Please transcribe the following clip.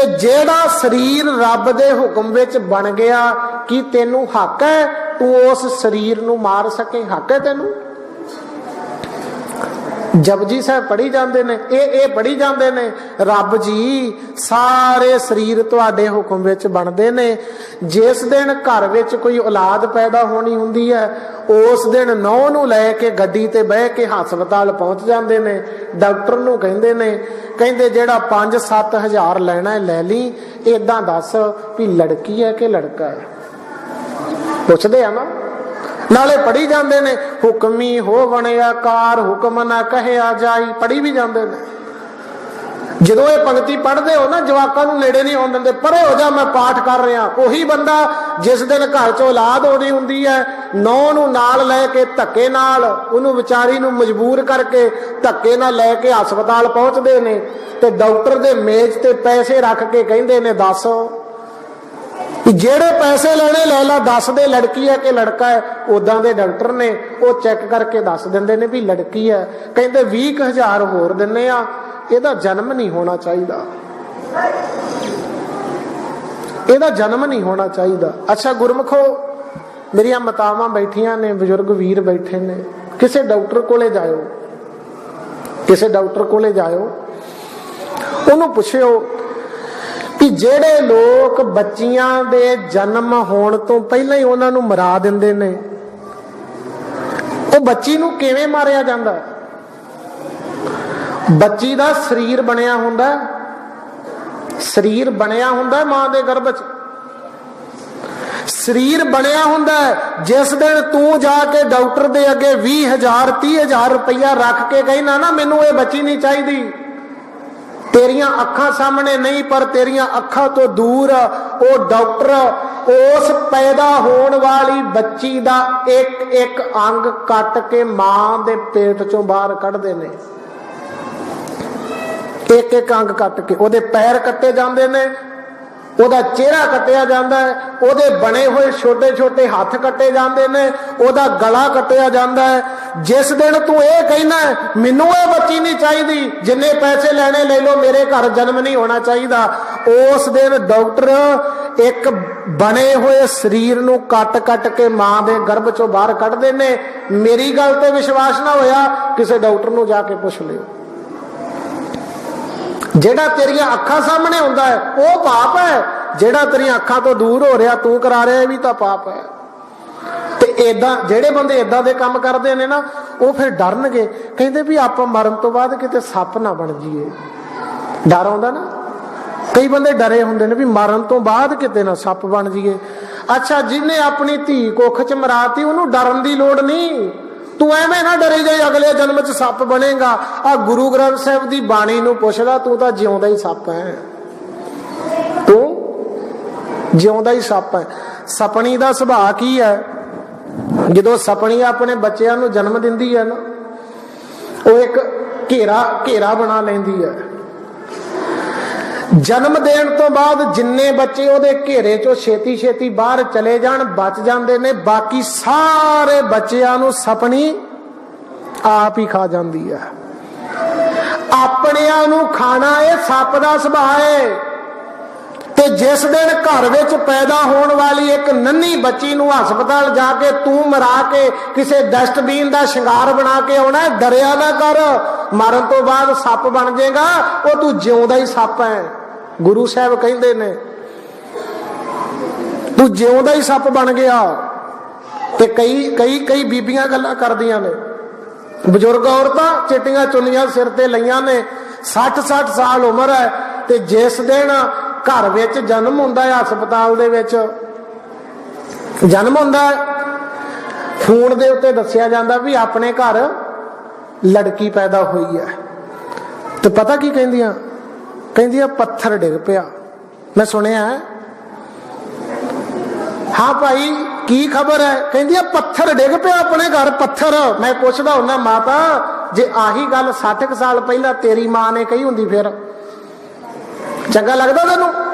ਤੇ ਜਿਹੜਾ ਸਰੀਰ ਰੱਬ ਦੇ ਹੁਕਮ ਵਿੱਚ ਬਣ ਗਿਆ, ਕਿ ਤੈਨੂੰ ਹੱਕ ਹੈ ਤੂੰ ਉਸ ਸਰੀਰ ਨੂੰ ਮਾਰ ਸਕੇ? ਹੱਕ ਹੈ ਤੈਨੂੰ? ਜਪਜੀ ਸਾਹਿਬ ਪੜੀ ਜਾਂਦੇ ਨੇ, ਇਹ ਇਹ ਪੜੀ ਜਾਂਦੇ ਨੇ, ਰੱਬ ਜੀ, ਸਾਰੇ ਸਰੀਰ ਤੁਹਾਡੇ ਹੁਕਮ ਵਿੱਚ ਬਣਦੇ ਨੇ। ਜਿਸ ਦਿਨ ਘਰ ਵਿੱਚ ਕੋਈ ਔਲਾਦ ਪੈਦਾ ਹੋਣੀ ਹੁੰਦੀ ਹੈ, ਉਸ ਦਿਨ ਨੌ ਨੂੰ ਲੈ ਕੇ ਗੱਡੀ ਤੇ ਬਹਿ ਕੇ ਹਸਪਤਾਲ ਪਹੁੰਚ ਜਾਂਦੇ ਨੇ, ਡਾਕਟਰ ਨੂੰ ਕਹਿੰਦੇ ਨੇ, ਕਹਿੰਦੇ ਜਿਹੜਾ 5-7 ਹਜ਼ਾਰ ਲੈਣਾ ਹੈ, ਲੈ ਲਈ ਇਦਾਂ ਦੱਸ ਵੀ ਲੜਕੀ ਹੈ ਕਿ ਲੜਕਾ ਹੈ? ਪੁੱਛਦੇ ਆ ਨਾ। ਨਾਲੇ ਪੜੀ ਜਾਂਦੇ ਨੇ, ਹੁਕਮੀ ਹੋ ਬਣਿਆ ਕਾਰ, ਹੁਕਮ ਨਾ ਕਹਿਆ ਜਾਈ। ਪੜੀ ਵੀ ਜਾਂਦੇ ਨੇ। ਜਦੋਂ ਇਹ ਪੰਕਤੀ ਪੜ੍ਹਦੇ ਹੋ ਨਾ, ਜਵਾਕਾਂ ਨੂੰ ਨੇੜੇ ਨਹੀਂ ਆਉਣ ਦਿੰਦੇ ਪਰੇ ਹੋ ਜਾ, ਮੈਂ ਪਾਠ ਕਰ ਰਿਹਾ। ਉਹੀ ਬੰਦਾ ਜਿਸ ਦਿਨ ਘਰ 'ਚ ਔਲਾਦ ਹੋਣੀ ਹੁੰਦੀ ਹੈ ਨੌ ਨੂੰ ਨਾਲ ਲੈ ਕੇ ਧੱਕੇ ਨਾਲ, ਉਹਨੂੰ ਵਿਚਾਰੀ ਨੂੰ ਮਜਬੂਰ ਕਰਕੇ ਧੱਕੇ ਨਾਲ ਲੈ ਕੇ ਹਸਪਤਾਲ ਪਹੁੰਚਦੇ ਨੇ ਤੇ ਡਾਕਟਰ ਦੇ ਮੇਜ਼ ਤੇ ਪੈਸੇ ਰੱਖ ਕੇ ਕਹਿੰਦੇ ਨੇ, ਦੱਸ ਕਿ ਜਿਹੜੇ ਪੈਸੇ ਲੈਣੇ ਲੈ ਲਾ, ਦੱਸ ਦੇ ਲੜਕੀ ਹੈ ਕਿ ਲੜਕਾ ਹੈ। ਉਦਾਂ ਦੇ ਡਾਕਟਰ ਨੇ ਉਹ ਚੈੱਕ ਕਰਕੇ ਦੱਸ ਦਿੰਦੇ ਨੇ ਵੀ ਲੜਕੀ ਹੈ। ਕਹਿੰਦੇ 20000 ਹੋਰ ਦਿੰਨੇ ਆ। ਇਹਦਾ ਜਨਮ ਨਹੀਂ ਹੋਣਾ ਚਾਹੀਦਾ। ਇਹਦਾ ਜਨਮ ਨਹੀਂ ਹੋਣਾ ਚਾਹੀਦਾ। ਅੱਛਾ ਗੁਰਮਖੋ, ਮੇਰੀਆਂ ਮਾਤਾਵਾਂ ਬੈਠੀਆਂ ਨੇ, ਬਜ਼ੁਰਗ ਵੀਰ ਬੈਠੇ ਨੇ। ਕਿਸੇ ਡਾਕਟਰ ਕੋਲੇ ਜਾਇਓ। ਕਿਸੇ ਡਾਕਟਰ ਕੋਲੇ ਜਾਇਓ। ਉਹਨੂੰ ਪੁੱਛਿਓ ਕਿ ਜਿਹੜੇ ਲੋਕ ਬੱਚੀਆਂ ਦੇ ਜਨਮ ਹੋਣ ਤੋਂ ਪਹਿਲਾਂ ਹੀ ਉਹਨਾਂ ਨੂੰ ਮਰਾ ਦਿੰਦੇ ਨੇ, ਉਹ ਬੱਚੀ ਨੂੰ ਕਿਵੇਂ ਮਾਰਿਆ ਜਾਂਦਾ? ਬੱਚੀ ਦਾ ਸਰੀਰ ਬਣਿਆ ਹੁੰਦਾ, ਸਰੀਰ ਬਣਿਆ ਹੁੰਦਾ ਮਾਂ ਦੇ ਗਰਭ 'ਚ। ਸਰੀਰ ਬਣਿਆ ਹੁੰਦਾ, ਜਿਸ ਦਿਨ ਤੂੰ ਜਾ ਕੇ ਡਾਕਟਰ ਦੇ ਅੱਗੇ 20000 30000 ਰੁਪਇਆ ਰੱਖ ਕੇ ਕਹਿਣਾ ਨਾ, ਮੈਨੂੰ ਇਹ ਬੱਚੀ ਨਹੀਂ ਚਾਹੀਦੀ। ਤੇਰੀਆਂ ਅੱਖਾਂ ਸਾਹਮਣੇ ਨਹੀਂ, ਪਰ ਤੇਰੀਆਂ ਅੱਖਾਂ ਤੋਂ ਦੂਰ ਉਹ ਡਾਕਟਰ ਉਸ ਪੈਦਾ ਹੋਣ ਵਾਲੀ ਬੱਚੀ ਦਾ ਇੱਕ ਇੱਕ ਅੰਗ ਕੱਟ ਕੇ ਮਾਂ ਦੇ ਪੇਟ ਚੋਂ ਬਾਹਰ ਕੱਢਦੇ ਨੇ। ਇੱਕ ਇੱਕ ਅੰਗ ਕੱਟ ਕੇ ਉਹਦੇ ਪੈਰ ਕੱਟੇ ਜਾਂਦੇ ਨੇ। ਉਹਦਾ ਚਿਹਰਾ ਕੱਟਿਆ ਜਾਂਦਾ ਹੈ, ਉਹਦੇ ਬਣੇ ਹੋਏ ਛੋਟੇ ਛੋਟੇ ਹੱਥ ਕੱਟੇ ਜਾਂਦੇ ਨੇ, ਉਹਦਾ ਗਲਾ ਕੱਟਿਆ ਜਾਂਦਾ ਹੈ। ਜਿਸ ਦਿਨ ਤੂੰ ਇਹ ਕਹਿਣਾ ਮੈਨੂੰ ਇਹ ਬੱਚੀ ਨਹੀਂ ਚਾਹੀਦੀ, ਜਿੰਨੇ ਪੈਸੇ ਲੈਣੇ ਲੈ ਲਓ, ਮੇਰੇ ਘਰ ਜਨਮ ਨਹੀਂ ਹੋਣਾ ਚਾਹੀਦਾ। ਉਸ ਦਿਨ ਡਾਕਟਰ ਇੱਕ ਬਣੇ ਹੋਏ ਸਰੀਰ ਨੂੰ ਕੱਟ ਕੱਟ ਕੇ ਮਾਂ ਦੇ ਗਰਭ ਚੋਂ ਬਾਹਰ ਕੱਢਦੇ ਨੇ। ਮੇਰੀ ਗੱਲ ਤੇ ਵਿਸ਼ਵਾਸ ਨਾ ਹੋਇਆ, ਕਿਸੇ ਡਾਕਟਰ ਨੂੰ ਜਾ ਕੇ ਪੁੱਛ ਲਿਓ। ਜਿਹੜਾ ਤੇਰੀਆਂ ਅੱਖਾਂ ਸਾਹਮਣੇ ਹੁੰਦਾ ਹੈ, ਉਹ ਪਾਪ ਹੈ। ਜਿਹੜਾ ਤੇਰੀਆਂ ਅੱਖਾਂ ਤੋਂ ਦੂਰ ਹੋ ਰਿਹਾ, ਤੂੰ ਕਰਾ ਰਿਹਾ, ਇਹ ਵੀ ਤਾਂ ਪਾਪ ਹੈ। ਤੇ ਇਦਾਂ ਜਿਹੜੇ ਬੰਦੇ ਇਦਾਂ ਦੇ ਕੰਮ ਕਰਦੇ ਨੇ ਨਾ, ਉਹ ਫਿਰ ਡਰਨਗੇ। ਕਹਿੰਦੇ ਵੀ ਆਪਾਂ ਮਰਨ ਤੋਂ ਬਾਅਦ ਕਿਤੇ ਸੱਪ ਨਾ ਬਣ ਜਾਈਏ ਡਰ ਆਉਂਦਾ ਨਾ? ਕਈ ਬੰਦੇ ਡਰੇ ਹੁੰਦੇ ਨੇ ਵੀ ਮਰਨ ਤੋਂ ਬਾਅਦ ਕਿਤੇ ਨਾ ਸੱਪ ਬਣ ਜਾਈਏ ਅੱਛਾ, ਜਿਹਨੇ ਆਪਣੀ ਧੀ ਕੁੱਖ ਚ ਮਰਾਤੀ, ਉਹਨੂੰ ਡਰਨ ਦੀ ਲੋੜ ਨਹੀਂ। ਤੂੰ ਐਵੇਂ ਨਾ ਡਰੇ ਜਾਈ, ਅਗਲੇ ਜਨਮ ਚ ਸੱਪ ਬਣੇਗਾ। ਆ ਗੁਰੂ ਗ੍ਰੰਥ ਸਾਹਿਬ ਦੀ ਬਾਣੀ ਨੂੰ ਪੁੱਛਦਾ, ਤੂੰ ਤਾਂ ਜਿਉਂਦਾ ਹੀ ਸੱਪ ਹੈ ਤੂੰ ਜਿਉਂਦਾ ਹੀ ਸੱਪ ਹੈ ਸਪਣੀ ਦਾ ਸੁਭਾਅ ਕੀ ਹੈ ਜਦੋਂ ਸਪਣੀ ਆਪਣੇ ਬੱਚਿਆਂ ਨੂੰ ਜਨਮ ਦਿੰਦੀ ਹੈ ਨਾ, ਉਹ ਇੱਕ ਘੇਰਾ ਘੇਰਾ ਬਣਾ ਲੈਂਦੀ ਹੈ ਜਨਮ ਦੇਣ ਤੋਂ ਬਾਅਦ ਜਿੰਨੇ ਬੱਚੇ ਉਹਦੇ ਘੇਰੇ ਚੋਂ ਛੇਤੀ ਛੇਤੀ ਬਾਹਰ ਚਲੇ ਜਾਣ ਬਚ ਜਾਂਦੇ ਨੇ ਬਾਕੀ ਸਾਰੇ ਬੱਚਿਆਂ ਨੂੰ ਸਪਣੀ ਆਪ ਹੀ ਖਾ ਜਾਂਦੀ ਹੈ। ਆਪਣਿਆਂ ਨੂੰ ਖਾਣਾ ਇਹ ਸੱਪ ਦਾ ਸੁਭਾਅ ਹੈ। ਤੇ ਜਿਸ ਦਿਨ ਘਰ ਵਿੱਚ ਪੈਦਾ ਹੋਣ ਵਾਲੀ ਇੱਕ ਨੰਨੀ ਬੱਚੀ ਨੂੰ ਹਸਪਤਾਲ ਜਾ ਕੇ ਤੂੰ ਮਰਾ ਕੇ ਕਿਸੇ ਡਸਟਬਿਨ ਦਾ ਸ਼ਿੰਗਾਰ ਬਣਾ ਕੇ ਆਉਣਾ ਹੈ, ਡਰਿਆ ਨਾ ਕਰ। ਮਰਨ ਤੋਂ ਬਾਅਦ ਸੱਪ ਬਣ ਜਾਏਗਾ ਉਹ ਤੂੰ ਜਿਉਂਦਾ ਹੀ ਸੱਪ ਹੈ। ਗੁਰੂ ਸਾਹਿਬ ਕਹਿੰਦੇ ਨੇ, ਤੂੰ ਜਿਉਂਦਾ ਹੀ ਸੱਪ ਬਣ ਗਿਆ। ਤੇ ਕਈ ਕਈ ਕਈ ਬੀਬੀਆਂ ਗੱਲਾਂ ਕਰਦੀਆਂ ਨੇ। ਬਜ਼ੁਰਗ ਔਰਤਾਂ ਚਿੱਟੀਆਂ ਚੁੰਨੀਆਂ ਸਿਰ ਤੇ ਲਈਆਂ ਨੇ। 60 60 ਸਾਲ ਉਮਰ ਹੈ ਤੇ ਜਿਸ ਦਿਨ ਘਰ ਵਿੱਚ ਜਨਮ ਹੁੰਦਾ ਹੈ ਹਸਪਤਾਲ ਦੇ ਵਿੱਚ, ਜਨਮ ਹੁੰਦਾ ਹੈ, ਫੋਨ ਦੇ ਉੱਤੇ ਦੱਸਿਆ ਜਾਂਦਾ ਵੀ ਆਪਣੇ ਘਰ ਲੜਕੀ ਪੈਦਾ ਹੋਈ ਹੈ। ਤੇ ਪਤਾ ਕੀ ਕਹਿੰਦੀਆਂ? ਕਹਿੰਦੀ ਆ, ਪੱਥਰ ਡਿੱਗ ਪਿਆ। ਮੈਂ ਸੁਣਿਆ, ਹਾਂ ਭਾਈ, ਕੀ ਖਬਰ ਹੈ? ਕਹਿੰਦੀ ਆ, ਪੱਥਰ ਡਿੱਗ ਪਿਆ ਆਪਣੇ ਘਰ, ਪੱਥਰ। ਮੈਂ ਪੁੱਛਦਾ ਹੁੰਦਾ, ਮਾਤਾ, ਜੇ ਆਹੀ ਗੱਲ 60 ਕੁ ਸਾਲ ਪਹਿਲਾਂ ਤੇਰੀ ਮਾਂ ਨੇ ਕਹੀ ਹੁੰਦੀ ਫਿਰ? ਚੰਗਾ ਲੱਗਦਾ ਤੈਨੂੰ?